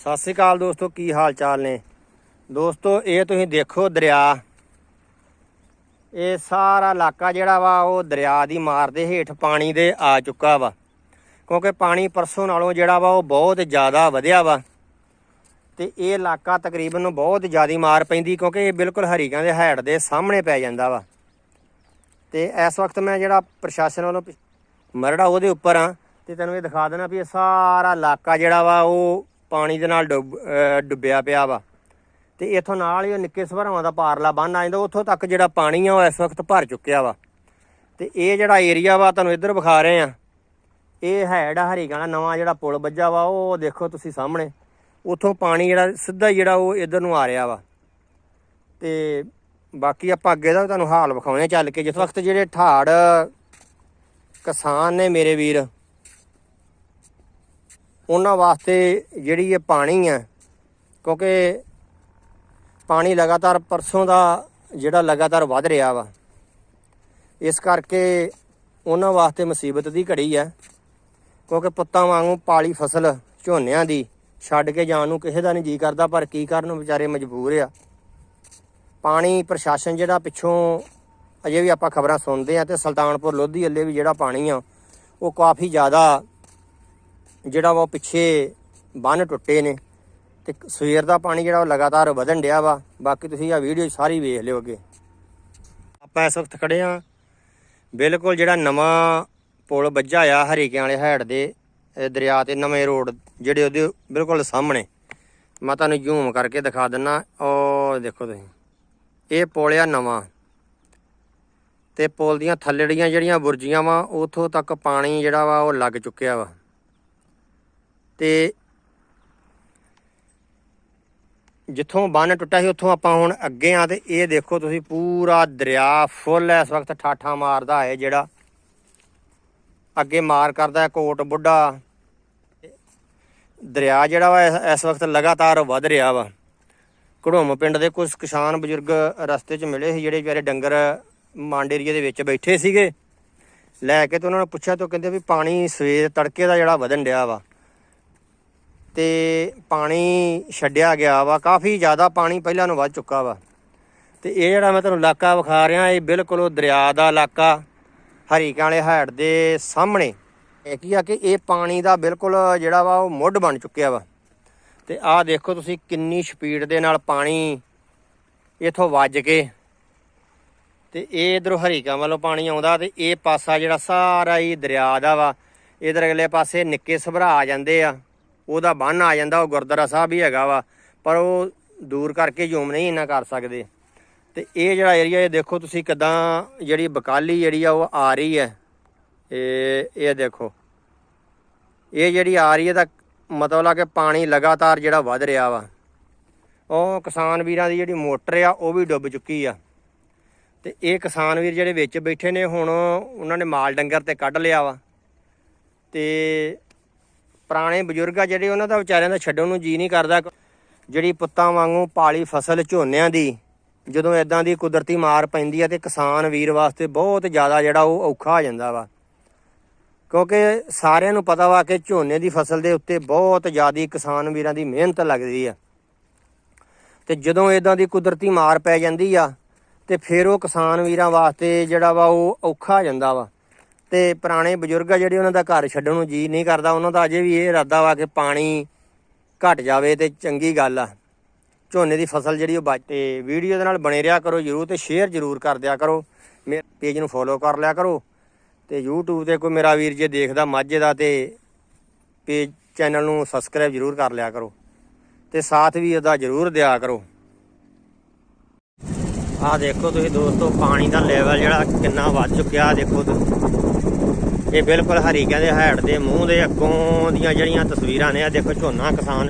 ਸਤਿ ਸ੍ਰੀ ਅਕਾਲ ਦੋਸਤੋ, ਕੀ ਹਾਲ ਚਾਲ ਨੇ? ਦੋਸਤੋ, ਇਹ ਤੁਸੀਂ ਦੇਖੋ ਦਰਿਆ। ਇਹ ਸਾਰਾ ਇਲਾਕਾ ਜਿਹੜਾ ਵਾ, ਉਹ ਦਰਿਆ ਦੀ ਮਾਰ ਦੇ ਹੇਠ ਪਾਣੀ ਦੇ ਆ ਚੁੱਕਾ ਵਾ। ਕਿਉਂਕਿ ਪਾਣੀ ਪਰਸੋਂ ਨਾਲੋਂ ਜਿਹੜਾ ਵਾ, ਉਹ ਬਹੁਤ ਜ਼ਿਆਦਾ ਵਧਿਆ ਵਾ। ਤੇ ਇਹ ਇਲਾਕਾ ਤਕਰੀਬਨ ਬਹੁਤ ਜ਼ਿਆਦਾ ਮਾਰ ਪੈਂਦੀ, ਕਿਉਂਕਿ ਇਹ ਬਿਲਕੁਲ ਹਰੀਕਾਂ ਦੇ ਹੈਡ ਦੇ ਸਾਹਮਣੇ ਪੈ ਜਾਂਦਾ ਵਾ। ਤੇ ਇਸ ਵਕਤ ਮੈਂ ਜਿਹੜਾ ਪ੍ਰਸ਼ਾਸਨ ਵੱਲੋਂ ਪਿ- ਮਰੜਾ ਉਹਦੇ ਉੱਪਰ ਆ, ਤੇ ਤੈਨੂੰ ਇਹ ਦਿਖਾ ਦੇਣਾ ਵੀ ਇਹ ਸਾਰਾ ਇਲਾਕਾ ਜਿਹੜਾ ਵਾ, ਉਹ ਪਾਣੀ ਦੇ ਨਾਲ ਡੁੱਬ ਡੁੱਬਿਆ ਪਿਆ ਵਾ। ਤੇ ਇਥੋਂ ਨਾਲ ਹੀ ਉਹ ਨਿੱਕੇ ਸਭਰਾਵਾਂ ਦਾ ਪਾਰਲਾ ਬੰਨ ਆ ਜਾਂਦਾ, ਉੱਥੋਂ ਤੱਕ ਜਿਹੜਾ ਪਾਣੀ ਆ ਉਹ ਇਸ ਵਕਤ ਭਰ ਚੁੱਕਿਆ ਵਾ। ਤੇ ਇਹ ਜਿਹੜਾ ਏਰੀਆ ਵਾ, ਤੁਹਾਨੂੰ ਇੱਧਰ ਵਿਖਾ ਰਹੇ ਆ। ਇਹ ਹੈ ਜਿਹੜਾ ਹਰੀਕਾਂ ਦਾ ਨਵਾਂ ਜਿਹੜਾ ਪੁਲ ਵੱਜਾ ਵਾ, ਉਹ ਦੇਖੋ ਤੁਸੀਂ ਸਾਹਮਣੇ। ਉੱਥੋਂ ਪਾਣੀ ਜਿਹੜਾ, ਸਿੱਧਾ ਜਿਹੜਾ ਉਹ ਇੱਧਰ ਨੂੰ ਆ ਰਿਹਾ ਵਾ। ਤੇ ਬਾਕੀ ਆਪਾਂ ਅੱਗੇ ਦਾ ਤੁਹਾਨੂੰ ਹਾਲ ਵਿਖਾਉਣੇ ਚੱਲ ਕੇ। ਜਿਸ ਵਕਤ ਜਿਹੜੇ ਠਾੜ ਕਿਸਾਨ ਨੇ ਮੇਰੇ ਵੀਰ ਉਹਨਾਂ ਵਾਸਤੇ ਜਿਹੜੀ ਇਹ ਪਾਣੀ ਹੈ ਕਿਉਂਕਿ ਪਾਣੀ ਲਗਾਤਾਰ ਪਰਸੋਂ ਦਾ ਜਿਹੜਾ ਲਗਾਤਾਰ ਵੱਧ ਰਿਹਾ ਵਾ, ਇਸ ਕਰਕੇ ਉਹਨਾਂ ਵਾਸਤੇ ਮੁਸੀਬਤ ਦੀ ਘੜੀ ਹੈ ਕਿਉਂਕਿ ਪੁੱਤਾਂ ਵਾਂਗੂ ਪਾਲੀ ਫਸਲ ਝੋਨਿਆਂ ਦੀ ਛੱਡ ਕੇ ਜਾਣ ਨੂੰ ਕਿਸੇ ਦਾ ਨਹੀਂ ਜੀ ਕਰਦਾ, ਪਰ ਕੀ ਕਰਨ ਵਿਚਾਰੇ ਮਜਬੂਰ ਆ। ਪਾਣੀ ਪ੍ਰਸ਼ਾਸਨ ਜਿਹੜਾ ਪਿੱਛੋਂ ਅਜੇ ਵੀ ਆਪਾਂ ਖਬਰਾਂ ਸੁਣਦੇ ਆ, ਤੇ ਸੁਲਤਾਨਪੁਰ ਲੋਧੀ ਅੱਲੇ ਵੀ ਜਿਹੜਾ ਪਾਣੀ ਆ, ਉਹ ਕਾਫੀ ਜ਼ਿਆਦਾ ਜਿਹੜਾ ਵਾ ਉਹ ਪਿੱਛੇ ਬੰਨ ਟੁੱਟੇ ਨੇ ਤੇ ਸਵੇਰ ਦਾ ਪਾਣੀ ਜਿਹੜਾ ਉਹ ਲਗਾਤਾਰ ਵਧਣ ਡਿਆ ਵਾ, ਬਾਕੀ ਤੁਸੀਂ ਆ ਵੀਡੀਓ ਸਾਰੀ ਵੇਖ ਲਿਓ ਅੱਗੇ। ਆਪਾਂ ਇਸ ਵਕਤ ਖੜੇ ਆ। ਬਿਲਕੁਲ ਜਿਹੜਾ ਨਵਾਂ ਪੁਲ ਵੱਜਾ ਆ ਹਰੀਕਿਆਂ ਵਾਲੇ ਹੈਡ ਦੇ ਦਰਿਆ ਤੇ ਨਵੇਂ ਰੋਡ ਜਿਹੜੇ ਉਹਦੇ ਬਿਲਕੁਲ ਸਾਹਮਣੇ। ਮੈਂ ਤੁਹਾਨੂੰ ਜ਼ੂਮ ਕਰਕੇ ਦਿਖਾ ਦਿੰਨਾ। ਉਹ ਦੇਖੋ ਤੁਸੀਂ, ਇਹ ਪੁਲ ਆ ਨਵਾਂ। ਤੇ ਪੁਲ ਦੀਆਂ ਥੱਲੜੀਆਂ ਜਿਹੜੀਆਂ ਬੁਰਜੀਆਂ ਵਾ, ਉਥੋਂ ਤੱਕ ਪਾਣੀ ਜਿਹੜਾ ਵਾ ਉਹ ਲੱਗ ਚੁੱਕਿਆ ਵਾ। ਤੇ ਜਿੱਥੋਂ ਬੰਨ ਟੁੱਟਾ ਸੀ, ਉੱਥੋਂ ਆਪਾਂ ਹੁਣ ਅੱਗੇ ਆ ਤੇ ਇਹ ਦੇਖੋ ਤੁਸੀਂ ਪੂਰਾ ਦਰਿਆ ਫੁੱਲ ਇਸ ਵਕਤ ਠਾਠਾ ਮਾਰਦਾ ਹੈ ਜਿਹੜਾ। ਅੱਗੇ ਮਾਰ ਕਰਦਾ ਹੈ ਕੋਟ ਬੁੱਢਾ। ਦਰਿਆ ਜਿਹੜਾ ਵਾ, ਇਸ- ਵਕਤ ਲਗਾਤਾਰ ਵੱਧ ਰਿਹਾ ਵਾ। ਘੜੋਮ ਪਿੰਡ ਦੇ ਕੁਝ ਕਿਸਾਨ ਬਜ਼ੁਰਗ ਰਸਤੇ 'ਚ ਮਿਲੇ ਸੀ, ਜਿਹੜੇ ਵਿਚਾਰੇ ਡੰਗਰ ਮੰਡ ਏਰੀਏ ਦੇ ਵਿੱਚ ਬੈਠੇ ਸੀਗੇ। ਲੈ ਕੇ ਤੇ ਉਹਨਾਂ ਨੂੰ ਪੁੱਛਿਆ ਤਾਂ ਉਹ ਕਹਿੰਦੇ ਵੀ ਪਾਣੀ ਸਵੇਰ ਤੜਕੇ ਦਾ ਜਿਹੜਾ ਵਧਣ ਡਿਆ ਵਾ। ਤੇ ਪਾਣੀ ਛੱਡਿਆ ਗਿਆ ਵਾ, ਕਾਫੀ ਜ਼ਿਆਦਾ ਪਾਣੀ ਪਹਿਲਾਂ ਨੂੰ ਵੱਧ ਚੁੱਕਾ ਵਾ। ਤੇ ਇਹ ਜਿਹੜਾ ਮੈਂ ਤੁਹਾਨੂੰ ਇਲਾਕਾ ਵਿਖਾ ਰਿਹਾ, ਇਹ ਬਿਲਕੁਲ ਉਹ ਦਰਿਆ ਦਾ ਇਲਾਕਾ, ਹਰੀਕਾਂ ਵਾਲੇ ਹੈਡ ਦੇ ਸਾਹਮਣੇ। ਇਹ ਕੀ ਆ ਕਿ ਇਹ ਪਾਣੀ ਦਾ ਬਿਲਕੁਲ ਜਿਹੜਾ ਵਾ, ਉਹ ਮੁੱਢ ਬਣ ਚੁੱਕਿਆ ਵਾ। ਤੇ ਆਹ ਦੇਖੋ ਤੁਸੀਂ ਕਿੰਨੀ ਸਪੀਡ ਦੇ ਨਾਲ ਪਾਣੀ ਇਥੋਂ ਵੱਜ ਕੇ, ਤੇ ਇਹ ਇਧਰੋਂ ਹਰੀਕਾਂ ਵੱਲੋਂ ਪਾਣੀ ਆਉਂਦਾ ਤੇ ਇਹ ਪਾਸਾ ਜਿਹੜਾ ਸਾਰਾ ਹੀ ਦਰਿਆ ਦਾ ਵਾ, ਇਧਰ ਅਗਲੇ ਪਾਸੇ ਨਿੱਕੇ ਸਭਰਾ ਆ ਜਾਂਦੇ ਆ। ਉਹਦਾ ਬੰਨ ਆ ਜਾਂਦਾ, ਉਹ ਗੁਰਦੁਆਰਾ ਸਾਹਿਬ ਹੀ ਹੈਗਾ ਵਾ, ਪਰ ਉਹ ਦੂਰ ਕਰਕੇ ਜ਼ੂਮ ਨਹੀਂ ਇੰਨਾ ਕਰ ਸਕਦੇ। ਤੇ ਇਹ ਜਿਹੜਾ ਏਰੀਆ ਇਹ ਦੇਖੋ ਤੁਸੀਂ ਕਿਦਾਂ ਜਿਹੜੀ ਬਕਾਲੀ ਜਿਹੜੀ ਆ ਉਹ ਆ ਰਹੀ ਹੈ। ਇਹ ਇਹ ਦੇਖੋ। ਇਹ ਜਿਹੜੀ ਆ ਰਹੀ ਹੈ ਤਾਂ ਮਤਲਬ ਕਿ ਪਾਣੀ ਲਗਾਤਾਰ ਜਿਹੜਾ ਵੱਧ ਰਿਹਾ ਵਾ। ਉਹ ਕਿਸਾਨ ਵੀਰਾਂ ਦੀ ਜਿਹੜੀ ਮੋਟਰ ਆ, ਉਹ ਵੀ ਡੁੱਬ ਚੁੱਕੀ ਆ। ਤੇ ਇਹ ਕਿਸਾਨ ਵੀਰ ਜਿਹੜੇ ਵਿੱਚ ਬੈਠੇ ਨੇ, ਹੁਣ ਉਹਨਾਂ ਨੇ ਮਾਲ ਡੰਗਰ ਤੇ ਕੱਢ ਲਿਆ ਵਾ। ਤੇ ਪੁਰਾਣੇ ਬਜ਼ੁਰਗ ਆ ਜਿਹੜੇ ਉਹਨਾਂ ਦਾ ਵਿਚਾਰਿਆਂ ਦਾ ਛੱਡਣ ਨੂੰ ਜੀ ਨਹੀਂ ਕਰਦਾ। ਜਿਹੜੀ ਪੁੱਤਾਂ ਵਾਂਗੂ ਪਾਲੀ ਫਸਲ ਝੋਨਿਆਂ ਦੀ, ਜਦੋਂ ਇਦਾਂ ਦੀ ਕੁਦਰਤੀ ਮਾਰ ਪੈਂਦੀ ਆ ਤੇ ਕਿਸਾਨ ਵੀਰ ਵਾਸਤੇ ਬਹੁਤ ਜ਼ਿਆਦਾ ਜਿਹੜਾ ਉਹ ਔਖਾ ਹੋ ਜਾਂਦਾ ਵਾ। ਕਿਉਂਕਿ ਸਾਰਿਆਂ ਨੂੰ ਪਤਾ ਵਾ ਕਿ ਝੋਨੇ ਦੀ ਫਸਲ ਦੇ ਉੱਤੇ ਬਹੁਤ ਜ਼ਿਆਦੀ ਕਿਸਾਨ ਵੀਰਾਂ ਦੀ ਮਿਹਨਤ ਲੱਗਦੀ ਆ। ਤੇ ਜਦੋਂ ਇਦਾਂ ਦੀ ਕੁਦਰਤੀ ਮਾਰ ਪੈ ਜਾਂਦੀ ਆ, ਤੇ ਫਿਰ ਉਹ ਕਿਸਾਨ ਵੀਰਾਂ ਵਾਸਤੇ ਜਿਹੜਾ ਵਾ ਉਹ ਔਖਾ ਹੋ ਜਾਂਦਾ ਵਾ। ਤੇ ਪੁਰਾਣੇ ਬਜ਼ੁਰਗ ਆ ਜਿਹੜੇ ਉਹਨਾਂ ਦਾ ਘਰ ਛੱਡਣ ਨੂੰ ਜੀ ਨਹੀਂ ਕਰਦਾ, ਉਹਨਾਂ ਦਾ ਅਜੇ ਵੀ ਇਹ ਇਰਾਦਾ ਵਾ ਕਿ ਪਾਣੀ ਘਟ ਜਾਵੇ ਤੇ ਚੰਗੀ ਗੱਲ ਆ। ਝੋਨੇ ਦੀ ਫਸਲ ਜਿਹੜੀ ਉਹ ਬਚ ਤੇ ਵੀਡੀਓ ਦੇ ਨਾਲ ਬਣੇ ਰਿਹਾ ਕਰੋ ਜਰੂਰ ਤੇ ਸ਼ੇਅਰ ਜਰੂਰ ਕਰ ਦਿਆ ਕਰੋ। ਮੇਰੇ ਪੇਜ ਨੂੰ ਫੋਲੋ ਕਰ ਲਿਆ ਕਰੋ ਤੇ YouTube ਤੇ ਕੋਈ ਮੇਰਾ ਵੀਰ ਜੇ ਦੇਖਦਾ ਮਾਝੇ ਦਾ ਤੇ ਪੇਜ ਚੈਨਲ ਨੂੰ ਸਬਸਕ੍ਰਾਈਬ ਜਰੂਰ ਕਰ ਲਿਆ ਕਰੋ ਤੇ ਸਾਥ ਵੀ ਉਹਦਾ ਜਰੂਰ ਦਿਆ ਕਰੋ। ਆਹ ਦੇਖੋ ਤੁਸੀਂ ਦੋਸਤੋ, ਪਾਣੀ ਦਾ ਲੈਵਲ ਜਿਹੜਾ ਕਿੰਨਾ ਵੱਧ ਚੁੱਕਿਆ, ਆਹ ਦੇਖੋ ਤੁਸੀਂ। ਇਹ ਬਿਲਕੁਲ ਹਰੀ ਕਹਿੰਦੇ ਹੈਡ ਦੇ ਮੂੰਹ ਦੇ ਅੱਗੋਂ ਦੀਆਂ ਜਿਹੜੀਆਂ ਤਸਵੀਰਾਂ ਨੇ ਆ ਦੇਖੋ ਝੋਨਾ ਕਿਸਾਨ